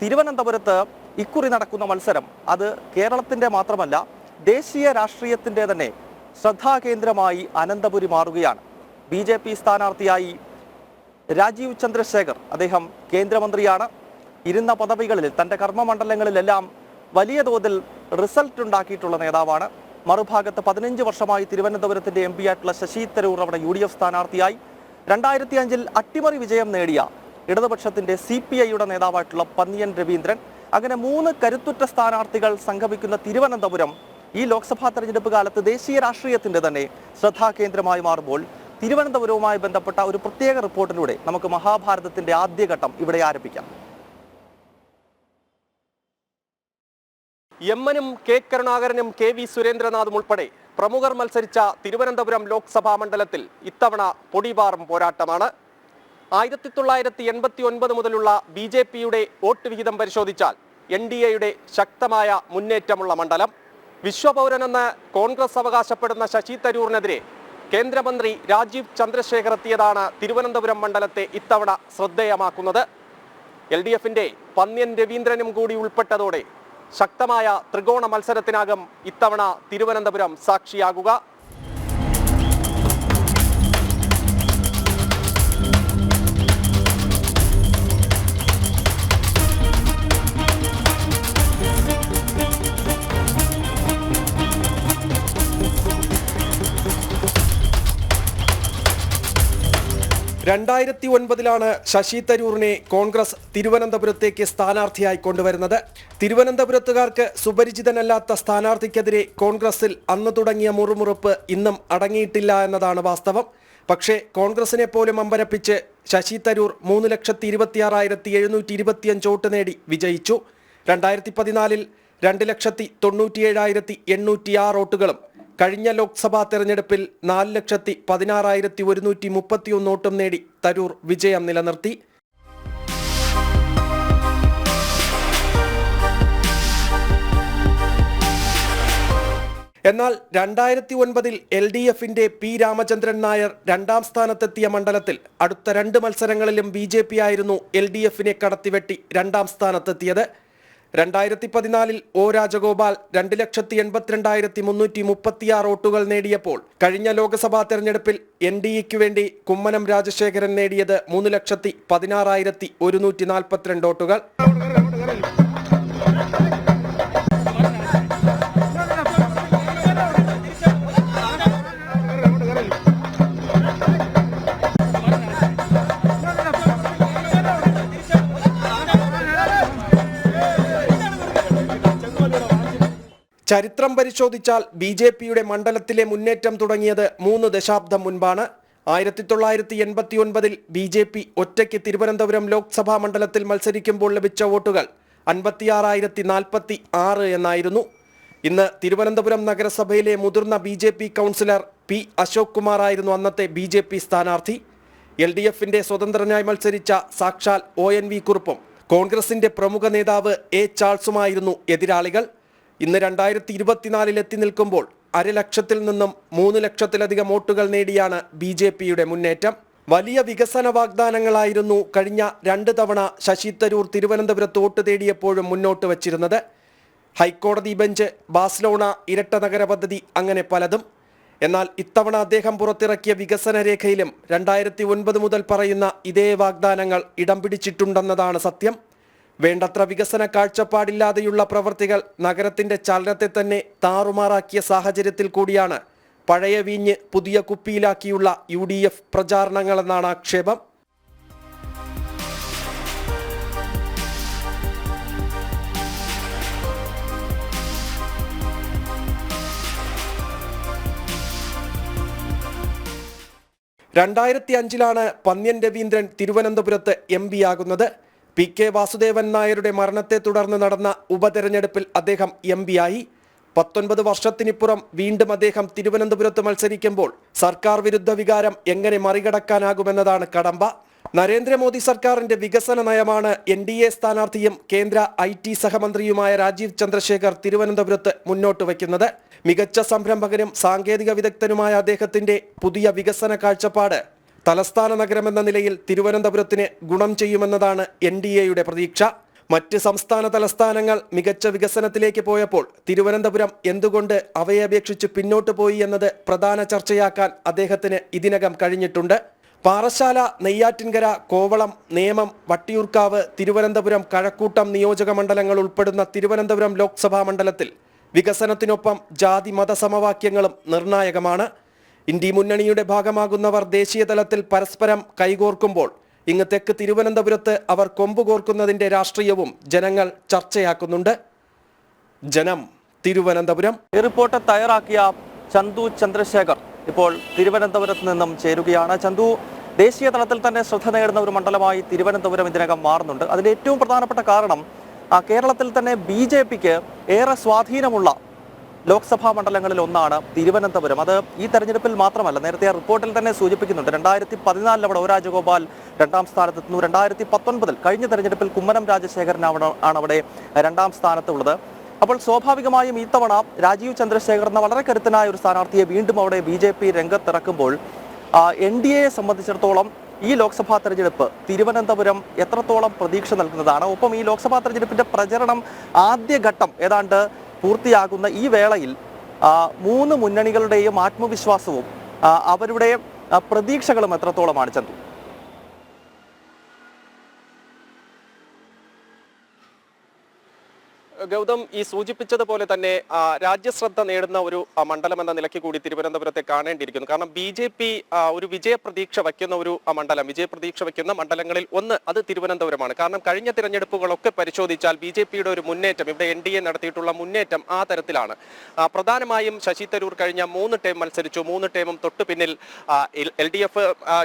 തിരുവനന്തപുരത്ത് ഇക്കുറി നടക്കുന്ന മത്സരം അത് കേരളത്തിന്റെ മാത്രമല്ല ദേശീയ രാഷ്ട്രീയത്തിന്റെ തന്നെ ശ്രദ്ധാകേന്ദ്രമായി അനന്തപുരി മാറുകയാണ്. ബി ജെ പി സ്ഥാനാർത്ഥിയായി രാജീവ് ചന്ദ്രശേഖർ അദ്ദേഹം കേന്ദ്രമന്ത്രിയാണ്. ഇരുന്ന പദവികളിൽ തന്റെ കർമ്മമണ്ഡലങ്ങളിലെല്ലാം വലിയ തോതിൽ റിസൾട്ട് ഉണ്ടാക്കിയിട്ടുള്ള നേതാവാണ്. മറുഭാഗത്ത് പതിനഞ്ച് വർഷമായി തിരുവനന്തപുരത്തിന്റെ എം പി ആയിട്ടുള്ള ശശി തരൂർ അവിടെ യു ഡി എഫ് സ്ഥാനാർത്ഥിയായി. രണ്ടായിരത്തി അഞ്ചിൽ അട്ടിമറി വിജയം നേടിയ ഇടതുപക്ഷത്തിന്റെ സി പി ഐയുടെ നേതാവായിട്ടുള്ള പന്നിയൻ രവീന്ദ്രൻ അങ്ങനെ മൂന്ന് കരുത്തുറ്റ സ്ഥാനാർത്ഥികൾ സംഗമിക്കുന്ന തിരുവനന്തപുരം ഈ ലോക്സഭാ തെരഞ്ഞെടുപ്പ് കാലത്ത് ദേശീയ രാഷ്ട്രീയത്തിന്റെ തന്നെ ശ്രദ്ധാകേന്ദ്രമായി മാറുമ്പോൾ തിരുവനന്തപുരവുമായി ബന്ധപ്പെട്ട ഒരു പ്രത്യേക റിപ്പോർട്ടിലൂടെ നമുക്ക് മഹാഭാരതത്തിന്റെ ആദ്യഘട്ടം ഇവിടെ ആരംഭിക്കാം. എമ്മനും കെ. കരുണാകരനും കെ. വി. സുരേന്ദ്രനാഥും ഉൾപ്പെടെ പ്രമുഖർ മത്സരിച്ച തിരുവനന്തപുരം ലോക്സഭാ മണ്ഡലത്തിൽ ഇത്തവണ പൊടിപാറും പോരാട്ടമാണ്. ആയിരത്തി തൊള്ളായിരത്തി എൺപത്തി ഒൻപത് മുതലുള്ള ബി ജെ പിയുടെ വോട്ട് വിഹിതം പരിശോധിച്ചാൽ എൻ ഡി എയുടെ ശക്തമായ മുന്നേറ്റമുള്ള മണ്ഡലം. വിശ്വപൗരനെന്ന് കോൺഗ്രസ് അവകാശപ്പെടുന്ന ശശി തരൂറിനെതിരെ കേന്ദ്രമന്ത്രി രാജീവ് ചന്ദ്രശേഖർ എത്തിയതാണ് തിരുവനന്തപുരം മണ്ഡലത്തെ ഇത്തവണ ശ്രദ്ധേയമാക്കുന്നത്. എൽ ഡി എഫിന്റെ പന്ന്യൻ രവീന്ദ്രനും കൂടി ഉൾപ്പെട്ടതോടെ ശക്തമായ ത്രികോണ മത്സരത്തിനാകും ഇത്തവണ തിരുവനന്തപുരം സാക്ഷിയാകുക. രണ്ടായിരത്തി ഒൻപതിലാണ് ശശി തരൂറിനെ കോൺഗ്രസ് തിരുവനന്തപുരത്തേക്ക് സ്ഥാനാർത്ഥിയായി കൊണ്ടുവരുന്നത്. തിരുവനന്തപുരത്തുകാർക്ക് സുപരിചിതനല്ലാത്ത സ്ഥാനാർത്ഥിക്കെതിരെ കോൺഗ്രസിൽ അന്ന് തുടങ്ങിയ മുറുമുറുപ്പ് ഇന്നും അടങ്ങിയിട്ടില്ല എന്നതാണ് വാസ്തവം. പക്ഷേ കോൺഗ്രസിനെ പോലും അമ്പരപ്പിച്ച് ശശി തരൂർ മൂന്ന് ലക്ഷത്തി ഇരുപത്തിയാറായിരത്തി എഴുന്നൂറ്റി ഇരുപത്തിയഞ്ച് വോട്ട് നേടി വിജയിച്ചു. രണ്ടായിരത്തി പതിനാലിൽ രണ്ട് ലക്ഷത്തി തൊണ്ണൂറ്റിയേഴായിരത്തി എണ്ണൂറ്റി ആറ് വോട്ടുകളും കഴിഞ്ഞ ലോക്സഭാ തെരഞ്ഞെടുപ്പിൽ നാല് ലക്ഷത്തി പതിനാറായിരത്തി ഒരുന്നൂറ്റി മുപ്പത്തിയൊന്ന് വോട്ടും നേടി തരൂർ വിജയം നിലനിർത്തി. എന്നാൽ രണ്ടായിരത്തി ഒൻപതിൽ എൽ ഡി എഫിന്റെ പി രാമചന്ദ്രൻ നായർ രണ്ടാം സ്ഥാനത്തെത്തിയ മണ്ഡലത്തിൽ അടുത്ത രണ്ട് മത്സരങ്ങളിലും ബി ജെ പി ആയിരുന്നു എൽ ഡി എഫിനെ കടത്തിവെട്ടി രണ്ടാം സ്ഥാനത്തെത്തിയത്. രണ്ടായിരത്തി പതിനാലിൽ ഒ രാജഗോപാൽ രണ്ട് ലക്ഷത്തി എൺപത്തിരണ്ടായിരത്തി മുന്നൂറ്റി മുപ്പത്തിയാറ് വോട്ടുകൾ നേടിയപ്പോൾ കഴിഞ്ഞ ലോക്സഭാ തെരഞ്ഞെടുപ്പിൽ എൻ ഡി എക്ക് വേണ്ടി കുമ്മനം രാജശേഖരൻ നേടിയത് മൂന്ന് ലക്ഷത്തി പതിനാറായിരത്തി ഒരുന്നൂറ്റി നാൽപ്പത്തിരണ്ട് വോട്ടുകൾ. ചരിത്രം പരിശോധിച്ചാൽ ബി ജെ പിയുടെ മണ്ഡലത്തിലെ മുന്നേറ്റം തുടങ്ങിയത് മൂന്ന് ദശാബ്ദം മുൻപാണ്. ആയിരത്തി തൊള്ളായിരത്തി എൺപത്തി ഒൻപതിൽ ബി ജെ പി ഒറ്റയ്ക്ക് തിരുവനന്തപുരം ലോക്സഭാ മണ്ഡലത്തിൽ മത്സരിക്കുമ്പോൾ ലഭിച്ച വോട്ടുകൾ അൻപത്തിയാറായിരത്തി നാൽപ്പത്തി ആറ് എന്നായിരുന്നു. ഇന്ന് തിരുവനന്തപുരം നഗരസഭയിലെ മുതിർന്ന B J P councillor P Ashok Kumar ആയിരുന്നു അന്നത്തെ ബി ജെ പി സ്ഥാനാർത്ഥി. എൽ ഡി എഫിന്റെ സ്വതന്ത്രനായി മത്സരിച്ച സാക്ഷാൽ ഒ എൻ വി കുറുപ്പും കോൺഗ്രസിന്റെ പ്രമുഖ നേതാവ് എ ചാൾസുമായിരുന്നു എതിരാളികൾ. ഇന്ന് രണ്ടായിരത്തി ഇരുപത്തിനാലിൽ എത്തി നിൽക്കുമ്പോൾ അരലക്ഷത്തിൽ നിന്നും മൂന്ന് ലക്ഷത്തിലധികം വോട്ടുകൾ നേടിയാണ് ബി ജെ പിയുടെ മുന്നേറ്റം. വലിയ വികസന വാഗ്ദാനങ്ങളായിരുന്നു കഴിഞ്ഞ രണ്ട് തവണ ശശി തരൂർ തിരുവനന്തപുരത്ത് വോട്ട് തേടിയപ്പോഴും മുന്നോട്ട് വച്ചിരുന്നത്. ഹൈക്കോടതി ബെഞ്ച് ബാഴ്സലോണ ഇരട്ട നഗര പദ്ധതി അങ്ങനെ പലതും. എന്നാൽ ഇത്തവണ അദ്ദേഹം പുറത്തിറക്കിയ വികസന രേഖയിലും രണ്ടായിരത്തി ഒൻപത് മുതൽ പറയുന്ന ഇതേ വാഗ്ദാനങ്ങൾ ഇടം പിടിച്ചിട്ടുണ്ടെന്നതാണ് സത്യം. വേണ്ടത്ര വികസന കാഴ്ചപ്പാടില്ലാതെയുള്ള പ്രവർത്തികൾ നഗരത്തിന്റെ ചലനത്തെ തന്നെ താറുമാറാക്കിയ സാഹചര്യത്തിൽ കൂടിയാണ് പഴയ വീഞ്ഞ് പുതിയ കുപ്പിയിലാക്കിയുള്ള യു ഡി എഫ് പ്രചാരണങ്ങളെന്നാണ് ആക്ഷേപം. രണ്ടായിരത്തി അഞ്ചിലാണ് പന്ന്യൻ രവീന്ദ്രൻ തിരുവനന്തപുരത്ത് എം ആകുന്നത്. പി കെ വാസുദേവൻ നായരുടെ മരണത്തെ തുടർന്ന് നടന്ന ഉപതെരഞ്ഞെടുപ്പിൽ അദ്ദേഹം എം ആയി പത്തൊൻപത് വർഷത്തിനിപ്പുറം വീണ്ടും അദ്ദേഹം തിരുവനന്തപുരത്ത് മത്സരിക്കുമ്പോൾ സർക്കാർ വിരുദ്ധ വികാരം എങ്ങനെ മറികടക്കാനാകുമെന്നതാണ് കടമ്പ. നരേന്ദ്രമോദി സർക്കാരിന്റെ വികസന നയമാണ് എൻ ഡി എ സ്ഥാനാർത്ഥിയും കേന്ദ്ര ഐ ടി സഹമന്ത്രിയുമായ രാജീവ് ചന്ദ്രശേഖർ തിരുവനന്തപുരത്ത് മുന്നോട്ട് വയ്ക്കുന്നത്. മികച്ച സംരംഭകനും സാങ്കേതിക വിദഗ്ധനുമായ അദ്ദേഹത്തിന്റെ പുതിയ വികസന കാഴ്ചപ്പാട് തലസ്ഥാന നഗരമെന്ന നിലയിൽ തിരുവനന്തപുരത്തിന് ഗുണം ചെയ്യുമെന്നതാണ് എൻ ഡി എയുടെ പ്രതീക്ഷ. മറ്റ് സംസ്ഥാന തലസ്ഥാനങ്ങൾ മികച്ച വികസനത്തിലേക്ക് പോയപ്പോൾ തിരുവനന്തപുരം എന്തുകൊണ്ട് അവയെ അപേക്ഷിച്ച് പിന്നോട്ട് പോയി എന്നത് പ്രധാന ചർച്ചയാക്കാൻ അദ്ദേഹത്തിന് ഇതിനകം കഴിഞ്ഞിട്ടുണ്ട്. പാറശാല നെയ്യാറ്റിൻകര കോവളം നേമം വട്ടിയൂർക്കാവ് തിരുവനന്തപുരം കഴക്കൂട്ടം നിയോജക മണ്ഡലങ്ങൾ ഉൾപ്പെടുന്ന തിരുവനന്തപുരം ലോക്സഭാ മണ്ഡലത്തിൽ വികസനത്തിനൊപ്പം ജാതി മത സമവാക്യങ്ങളും നിർണായകമാണ്. ഇന്ത്യ മുന്നണിയുടെ ഭാഗമാകുന്നവർ ദേശീയ തലത്തിൽ പരസ്പരം കൈകോർക്കുമ്പോൾ ഇങ്ങ് തെക്ക് തിരുവനന്തപുരത്ത് അവർ കൊമ്പുകോർക്കുന്നതിന്റെ രാഷ്ട്രീയവും ജനങ്ങൾ ചർച്ചയാക്കുന്നുണ്ട്. ജനം തിരുവനന്തപുരം. റിപ്പോർട്ട് തയ്യാറാക്കിയ ചന്തു ചന്ദ്രശേഖർ ഇപ്പോൾ തിരുവനന്തപുരത്ത് നിന്നും ചേരുകയാണ്. ചന്തു ദേശീയ തലത്തിൽ തന്നെ ശ്രദ്ധ നേടുന്ന ഒരു മണ്ഡലമായി തിരുവനന്തപുരം ഇതിനകം മാറുന്നുണ്ട്. അതിന്റെ ഏറ്റവും പ്രധാനപ്പെട്ട കാരണം കേരളത്തിൽ തന്നെ ബി ഏറെ സ്വാധീനമുള്ള ലോക്സഭാ മണ്ഡലങ്ങളിൽ ഒന്നാണ് തിരുവനന്തപുരം. അത് ഈ തെരഞ്ഞെടുപ്പിൽ മാത്രമല്ല നേരത്തെ ആ റിപ്പോർട്ടിൽ തന്നെ സൂചിപ്പിക്കുന്നുണ്ട്. രണ്ടായിരത്തി പതിനാലിൽ അവിടെ രാജഗോപാൽ രണ്ടാം സ്ഥാനത്തെത്തുന്നു. രണ്ടായിരത്തി പത്തൊൻപതിൽ കഴിഞ്ഞ തെരഞ്ഞെടുപ്പിൽ കുമ്മനം രാജശേഖരൻ ആണ് അവിടെ രണ്ടാം സ്ഥാനത്തുള്ളത്. അപ്പോൾ സ്വാഭാവികമായും ഈ തവണ രാജീവ് ചന്ദ്രശേഖർ എന്ന വളരെ കരുത്തനായ ഒരു സ്ഥാനാർത്ഥിയെ വീണ്ടും അവിടെ ബി ജെ പി രംഗത്തിറക്കുമ്പോൾ എൻ ഡി എയെ സംബന്ധിച്ചിടത്തോളം ഈ ലോക്സഭാ തെരഞ്ഞെടുപ്പ് തിരുവനന്തപുരം എത്രത്തോളം പ്രതീക്ഷ നൽകുന്നതാണ്? ഒപ്പം ഈ ലോക്സഭാ തെരഞ്ഞെടുപ്പിന്റെ പ്രചരണം ആദ്യഘട്ടം ഏതാണ്ട് പൂർത്തിയാകുന്ന ഈ വേളയിൽ മൂന്ന് മുന്നണികളുടെയും ആത്മവിശ്വാസവും അവരുടെ പ്രതീക്ഷകളും എത്രത്തോളമാണ് ചന്തു? ഗൗതം ഈ സൂചിപ്പിച്ചതുപോലെ തന്നെ രാജ്യശ്രദ്ധ നേടുന്ന ഒരു മണ്ഡലം എന്ന നിലയ്ക്ക് കൂടി തിരുവനന്തപുരത്തെ കാണേണ്ടിയിരിക്കുന്നു. കാരണം ബി ജെ പി ഒരു വിജയപ്രതീക്ഷ വയ്ക്കുന്ന ഒരു മണ്ഡലം വിജയപ്രതീക്ഷ വയ്ക്കുന്ന മണ്ഡലങ്ങളിൽ ഒന്ന് അത് തിരുവനന്തപുരമാണ്. കാരണം കഴിഞ്ഞ തിരഞ്ഞെടുപ്പുകളൊക്കെ പരിശോധിച്ചാൽ ബി ജെ പിയുടെ ഒരു മുന്നേറ്റം ഇവിടെ എൻ ഡി എ നടത്തിയിട്ടുള്ള മുന്നേറ്റം ആ തരത്തിലാണ്. പ്രധാനമായും ശശി തരൂർ കഴിഞ്ഞ മൂന്ന് ടൈം മത്സരിച്ചു. മൂന്ന് ടൈമും തൊട്ടു പിന്നിൽ L D F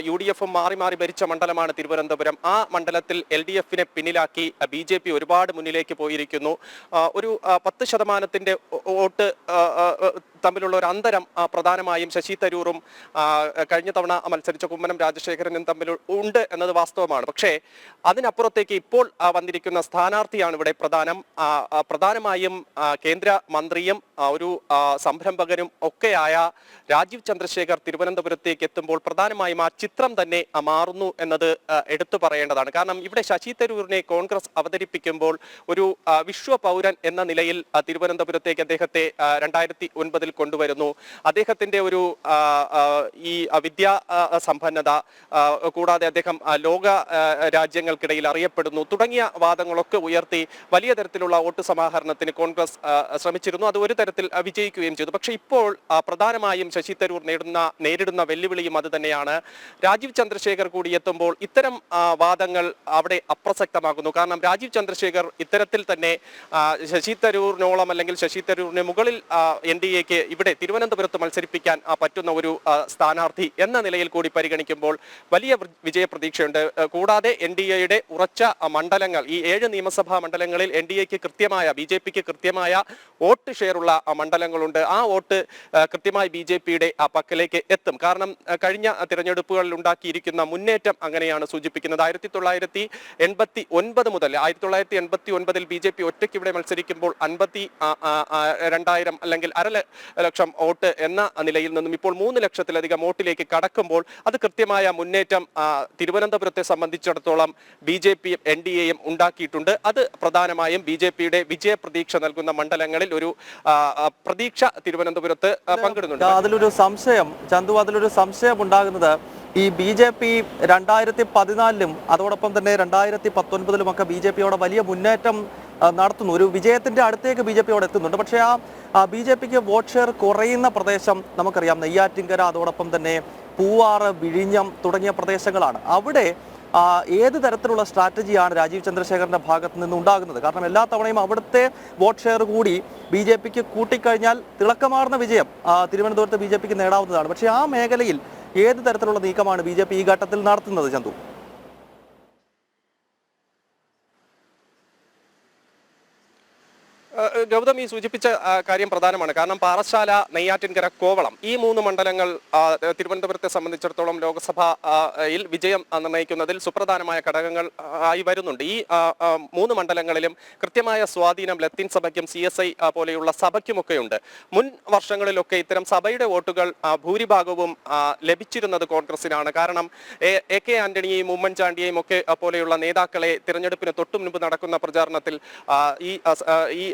U D എഫും മാറി മാറി ഭരിച്ച മണ്ഡലമാണ് തിരുവനന്തപുരം. ആ മണ്ഡലത്തിൽ എൽ ഡി എഫിനെ പിന്നിലാക്കി ബി ജെ പി ഒരുപാട് മുന്നിലേക്ക് പോയിരിക്കുന്നു. ഒരു പത്ത് ശതമാനത്തിന്റെ വോട്ട് തമ്മിലുള്ള ഒരു അന്തരം പ്രധാനമായും ശശി തരൂറും കഴിഞ്ഞ തവണ മത്സരിച്ച കുമ്മനം രാജശേഖരനും തമ്മിൽ ഉണ്ട് എന്നത് വാസ്തവമാണ്. പക്ഷേ അതിനപ്പുറത്തേക്ക് ഇപ്പോൾ വന്നിരിക്കുന്ന സ്ഥാനാർത്ഥിയാണ് ഇവിടെ പ്രധാനം. പ്രധാനമായും കേന്ദ്ര മന്ത്രിയും ഒരു സംരംഭകനും ഒക്കെയായ രാജീവ് ചന്ദ്രശേഖർ തിരുവനന്തപുരത്തേക്ക് എത്തുമ്പോൾ പ്രധാനമായും ആ ചിത്രം തന്നെ മാറുന്നു എന്നത് എടുത്തു പറയേണ്ടതാണ്. കാരണം ഇവിടെ ശശി തരൂരിനെ കോൺഗ്രസ് അവതരിപ്പിക്കുമ്പോൾ ഒരു വിശ്വ പൗരൻ എന്ന നിലയിൽ തിരുവനന്തപുരത്തേക്ക് അദ്ദേഹത്തെ രണ്ടായിരത്തി ഒൻപതിൽ കൊണ്ടുവരുന്നു. അദ്ദേഹത്തിന്റെ ഒരു ഈ വിദ്യാ സമ്പന്നത കൂടാതെ അദ്ദേഹം ലോക രാജ്യങ്ങൾക്കിടയിൽ അറിയപ്പെടുന്നു. തുടങ്ങിയ വാദങ്ങളൊക്കെ ഉയർത്തി വലിയ തരത്തിലുള്ള വോട്ട് സമാഹരണത്തിന് കോൺഗ്രസ് ശ്രമിച്ചിരുന്നു. അത് ഒരു തരത്തിൽ വിജയിക്കുകയും ചെയ്തു. പക്ഷേ ഇപ്പോൾ പ്രധാനമായും ശശി തരൂർ നേടുന്ന നേരിടുന്ന വെല്ലുവിളിയും അത് തന്നെയാണ്. രാജീവ് ചന്ദ്രശേഖർ കൂടി എത്തുമ്പോൾ ഇത്തരം വാദങ്ങൾ അവിടെ അപ്രസക്തമാകുന്നു. കാരണം രാജീവ് ചന്ദ്രശേഖർ ഇത്തരത്തിൽ തന്നെ ശശി തരൂരിനോളം അല്ലെങ്കിൽ ശശി തരൂരിന് മുകളിൽ എൻ ഡി എക്ക് ഇവിടെ തിരുവനന്തപുരത്ത് മത്സരിപ്പിക്കാൻ പറ്റുന്ന ഒരു സ്ഥാനാർത്ഥി എന്ന നിലയിൽ കൂടി പരിഗണിക്കുമ്പോൾ വലിയ വിജയ വിജയപ്രതീക്ഷയുണ്ട് കൂടാതെ എൻ ഡി എയുടെ ഉറച്ച മണ്ഡലങ്ങൾ ഈ ഏഴ് നിയമസഭാ മണ്ഡലങ്ങളിൽ എൻ ഡി എക്ക് കൃത്യമായ ബി ജെ പിക്ക് കൃത്യമായ വോട്ട് ഷെയറുള്ള മണ്ഡലങ്ങളുണ്ട്. ആ വോട്ട് കൃത്യമായി ബി ജെ പിയുടെ പക്കലേക്ക് എത്തും. കാരണം കഴിഞ്ഞ തിരഞ്ഞെടുപ്പുകളിൽ ഉണ്ടാക്കിയിരിക്കുന്ന മുന്നേറ്റം അങ്ങനെയാണ് സൂചിപ്പിക്കുന്നത്. ആയിരത്തി തൊള്ളായിരത്തി എൺപത്തി ഒൻപത് മുതൽ ആയിരത്തി തൊള്ളായിരത്തി എൺപത്തി ഒൻപതിൽ ബി ജെ പി ഒറ്റയ്ക്ക് ഇവിടെ മത്സരിക്കുമ്പോൾ അൻപത്തി രണ്ടായിരം അല്ലെങ്കിൽ അര ലക്ഷം വോട്ട് എന്ന നിലയിൽ നിന്നും ഇപ്പോൾ മൂന്ന് ലക്ഷത്തിലധികം വോട്ടിലേക്ക് കടക്കുമ്പോൾ അത് കൃത്യമായ മുന്നേറ്റം തിരുവനന്തപുരത്തെ സംബന്ധിച്ചിടത്തോളം ബി ജെ പിയും എൻ ഡി എയും ഉണ്ടാക്കിയിട്ടുണ്ട്. അത് പ്രധാനമായും ബി ജെ പിയുടെ വിജയപ്രതീക്ഷ നൽകുന്ന മണ്ഡലങ്ങളിൽ ഒരു പ്രതീക്ഷ തിരുവനന്തപുരത്ത് പങ്കിടുന്നുണ്ട്. അതിലൊരു സംശയം ചന്തു അതിലൊരു സംശയം ഉണ്ടാകുന്നത് ഈ ബി ജെ പി രണ്ടായിരത്തി പതിനാലിലും അതോടൊപ്പം തന്നെ രണ്ടായിരത്തി പത്തൊൻപതിലും ഒക്കെ ബി ജെ പിയോടെ വലിയ മുന്നേറ്റം നടത്തുന്നു. ഒരു വിജയത്തിന്റെ അടുത്തേക്ക് ബി ജെ പിയോടെ എത്തുന്നുണ്ട്. പക്ഷേ ആ ബി ജെ പിക്ക് വോട്ട് ഷെയർ കുറയുന്ന പ്രദേശം നമുക്കറിയാം. നെയ്യാറ്റിൻകര അതോടൊപ്പം തന്നെ പൂവാറ് വിഴിഞ്ഞം തുടങ്ങിയ പ്രദേശങ്ങളാണ്. അവിടെ ഏത് തരത്തിലുള്ള സ്ട്രാറ്റജിയാണ് രാജീവ് ചന്ദ്രശേഖരന്റെ ഭാഗത്ത് നിന്ന് ഉണ്ടാകുന്നത്? കാരണം എല്ലാ തവണയും അവിടുത്തെ വോട്ട് ഷെയർ കൂടി ബി ജെ പിക്ക് കൂട്ടിക്കഴിഞ്ഞാൽ തിളക്കമാർന്ന വിജയം തിരുവനന്തപുരത്ത് ബി ജെ പിക്ക് നേടാവുന്നതാണ്. പക്ഷേ ആ മേഖലയിൽ ഏത് തരത്തിലുള്ള നീക്കമാണ് ബി ജെ പി ഈ ഘട്ടത്തിൽ നടത്തുന്നത് ചന്തു? ഗൗതം ഈ സൂചിപ്പിച്ച കാര്യം പ്രധാനമാണ്. കാരണം പാറശാല നെയ്യാറ്റിൻകര കോവളം ഈ മൂന്ന് മണ്ഡലങ്ങൾ തിരുവനന്തപുരത്തെ സംബന്ധിച്ചിടത്തോളം ലോക്സഭയിൽ വിജയം നിർണയിക്കുന്നതിൽ സുപ്രധാനമായ ഘടകങ്ങൾ ആയി വരുന്നുണ്ട്. ഈ മൂന്ന് മണ്ഡലങ്ങളിലും കൃത്യമായ സ്വാധീനം ലത്തീൻ സഭയ്ക്കും സി എസ് ഐ പോലെയുള്ള സഭയ്ക്കുമൊക്കെ ഉണ്ട് മുൻ വർഷങ്ങളിലൊക്കെ ഇത്തരം സഭയുടെ വോട്ടുകൾ ഭൂരിഭാഗവും ലഭിച്ചിരുന്നത് കോൺഗ്രസിനാണ് കാരണം എ കെ ആന്റണിയെയും ഉമ്മൻചാണ്ടിയെയും ഒക്കെ പോലെയുള്ള നേതാക്കളെ തിരഞ്ഞെടുപ്പിന് തൊട്ടു മുൻപ് നടക്കുന്ന പ്രചാരണത്തിൽ ഈ ഈ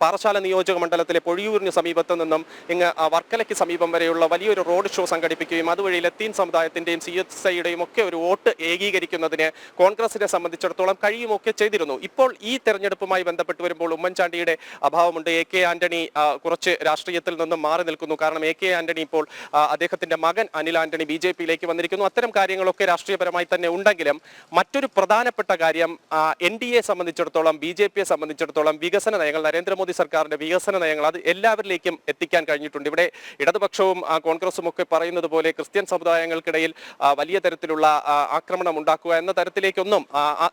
പാറശാല നിയോജക മണ്ഡലത്തിലെ പൊഴിയൂരിന് സമീപത്ത് നിന്നും ഇങ്ങ് വർക്കലയ്ക്ക് സമീപം വരെയുള്ള വലിയൊരു റോഡ് ഷോ സംഘടിപ്പിക്കുകയും അതുവഴി ലത്തീൻ സമുദായത്തിന്റെയും സി എസ് ഐയുടെയും ഒക്കെ ഒരു വോട്ട് ഏകീകരിക്കുന്നതിന് കോൺഗ്രസിനെ സംബന്ധിച്ചിടത്തോളം കഴിയുമൊക്കെ ചെയ്തിരുന്നു. ഇപ്പോൾ ഈ തെരഞ്ഞെടുപ്പുമായി ബന്ധപ്പെട്ട് വരുമ്പോൾ ഉമ്മൻചാണ്ടിയുടെ അഭാവമുണ്ട്. എ കെ ആന്റണി കുറച്ച് രാഷ്ട്രീയത്തിൽ നിന്നും മാറി നിൽക്കുന്നു. കാരണം എ കെ ആന്റണി ഇപ്പോൾ അദ്ദേഹത്തിന്റെ മകൻ അനിൽ ആന്റണി ബി ജെ പിയിലേക്ക് വന്നിരിക്കുന്നു. അത്തരം കാര്യങ്ങളൊക്കെ രാഷ്ട്രീയപരമായി തന്നെ ഉണ്ടെങ്കിലും മറ്റൊരു പ്രധാനപ്പെട്ട കാര്യം എൻ ഡി എ സംബന്ധിച്ചിടത്തോളം ബി ജെ പിയെ സംബന്ധിച്ചിടത്തോളം വികസന നയങ്ങൾ നരേന്ദ്രമോദി സർക്കാരിന്റെ വികസന നയങ്ങൾ അത് എല്ലാവരിലേക്കും എത്തിക്കാൻ കഴിഞ്ഞിട്ടുണ്ട്. ഇവിടെ ഇടതുപക്ഷവും കോൺഗ്രസും ഒക്കെ പറയുന്നത് പോലെ ക്രിസ്ത്യൻ സമുദായങ്ങൾക്കിടയിൽ വലിയ തരത്തിലുള്ള ആക്രമണം ഉണ്ടാക്കുക എന്ന തരത്തിലേക്കൊന്നും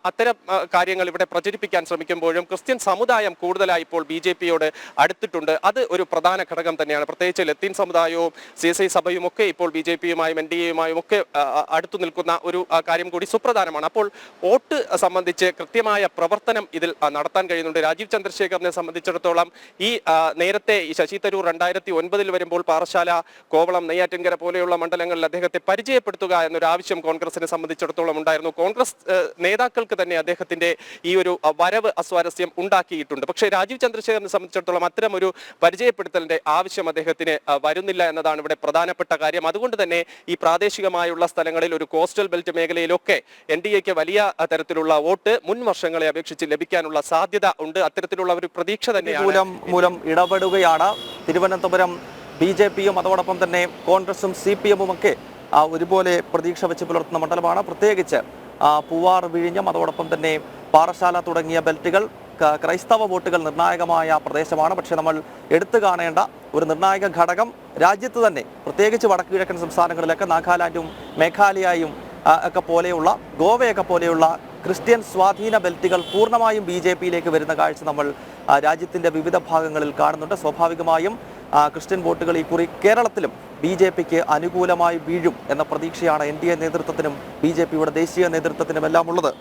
അത്തരം കാര്യങ്ങൾ ഇവിടെ പ്രചരിപ്പിക്കാൻ ശ്രമിക്കുമ്പോഴും ക്രിസ്ത്യൻ സമുദായം കൂടുതലായി ഇപ്പോൾ ബി ജെ പിയോട് അടുത്തിട്ടുണ്ട്. അത് ഒരു പ്രധാന ഘടകം തന്നെയാണ്. പ്രത്യേകിച്ച് ലത്തീൻ സമുദായവും സി എസ് ഐ സഭയും ഒക്കെ ഇപ്പോൾ ബി ജെ പിയുമായും എൻ ഡി എയുമായും ഒക്കെ അടുത്തു നിൽക്കുന്ന ഒരു കാര്യം കൂടി സുപ്രധാനമാണ്. അപ്പോൾ വോട്ട് സംബന്ധിച്ച് കൃത്യമായ പ്രവർത്തനം ഇതിൽ നടത്താൻ കഴിയുന്നുണ്ട്. രാജീവ് ചന്ദ്രശേഖറിനെ സംബന്ധിച്ചിടത്തോളം ഈ നേരത്തെ ശശി തരൂർ രണ്ടായിരത്തി ഒൻപതിൽ വരുമ്പോൾ പാറശാല കോവളം നെയ്യാറ്റിൻകര പോലെയുള്ള മണ്ഡലങ്ങളിൽ അദ്ദേഹത്തെ പരിചയപ്പെടുത്തുക എന്നൊരു ആവശ്യം കോൺഗ്രസിനെ സംബന്ധിച്ചിടത്തോളം ഉണ്ടായിരുന്നു. കോൺഗ്രസ് നേതാക്കൾക്ക് തന്നെ അദ്ദേഹത്തിന്റെ ഈ ഒരു വരവ് അസ്വാരസ്യം ഉണ്ടാക്കിയിട്ടുണ്ട്. പക്ഷേ രാജീവ് ചന്ദ്രശേഖരനെ സംബന്ധിച്ചിടത്തോളം അത്തരം ഒരു പരിചയപ്പെടുത്തലിന്റെ ആവശ്യം അദ്ദേഹത്തിന് വരുന്നില്ല എന്നതാണ് ഇവിടെ പ്രധാനപ്പെട്ട കാര്യം. അതുകൊണ്ട് തന്നെ ഈ പ്രാദേശികമായുള്ള സ്ഥലങ്ങളിൽ ഒരു കോസ്റ്റൽ ബെൽറ്റ് മേഖലയിലൊക്കെ എൻ ഡി എക്ക് വലിയ തരത്തിലുള്ള വോട്ട് മുൻ വർഷങ്ങളെ അപേക്ഷിച്ച് ലഭിക്കാനുള്ള സാധ്യത ഉണ്ട്. അത്തരത്തിലുള്ള ഒരു പ്രതീക്ഷ തന്നെയാണ്. മൂലം മൂലം ഇടപെടുകയാണ്. തിരുവനന്തപുരം ബി ജെ പിയും അതോടൊപ്പം തന്നെ കോൺഗ്രസും സി പി എമ്മും ഒക്കെ ആ, ഒരുപോലെ പ്രതീക്ഷ വെച്ച് പുലർത്തുന്ന മണ്ഡലമാണ്. പ്രത്യേകിച്ച് പൂവാർ വിഴിഞ്ഞം അതോടൊപ്പം തന്നെ പാറശാല തുടങ്ങിയ ബെൽറ്റുകൾ ക്രൈസ്തവ വോട്ടുകൾ നിർണായകമായ പ്രദേശമാണ്. പക്ഷേ നമ്മൾ എടുത്തു കാണേണ്ട ഒരു നിർണായക ഘടകം രാജ്യത്ത് തന്നെ പ്രത്യേകിച്ച് വടക്കു കിഴക്കൻ സംസ്ഥാനങ്ങളിലൊക്കെ നാഗാലാൻഡും മേഘാലയയും ഒക്കെ പോലെയുള്ള ഗോവയൊക്കെ പോലെയുള്ള ക്രിസ്ത്യൻ സ്വാധീന ബെൽറ്റുകൾ പൂർണമായും ബി ജെ പിയിലേക്ക് വരുന്ന കാഴ്ച നമ്മൾ രാജ്യത്തിന്റെ വിവിധ ഭാഗങ്ങളിൽ കാണുന്നുണ്ട്. സ്വാഭാവികമായും ക്രിസ്ത്യൻ വോട്ടുകൾ ഈ കുറി കേരളത്തിലും ബി ജെ പിക്ക് അനുകൂലമായി വീഴും എന്ന പ്രതീക്ഷയാണ് എൻ ഡി എ നേതൃത്വത്തിനും ബി ജെ പിയുടെ ദേശീയ നേതൃത്വത്തിനും എല്ലാം ഉള്ളത്.